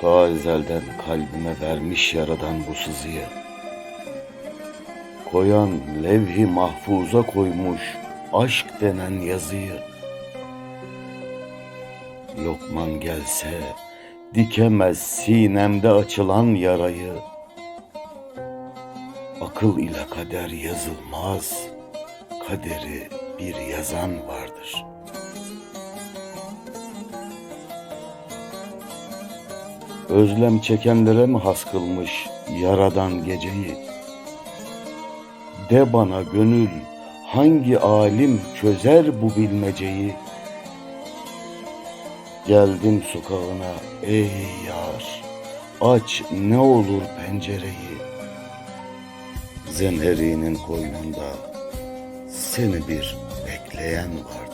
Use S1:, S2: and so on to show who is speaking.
S1: Ta ezelden kalbime vermiş yaradan bu sızıyı. Koyan levh-i mahfuza koymuş aşk denen yazıyı. Lokman gelse dikemez sinemde açılan yarayı. Akıl ile kader yazılmaz, kaderi bir yazan vardır.'' Özlem çekenlere mi has kılmış yaradan geceyi? De bana gönül hangi alim çözer bu bilmeceyi? Geldim sokağına ey yar, aç ne olur pencereyi. Zemherinin koynunda seni bir bekleyen var.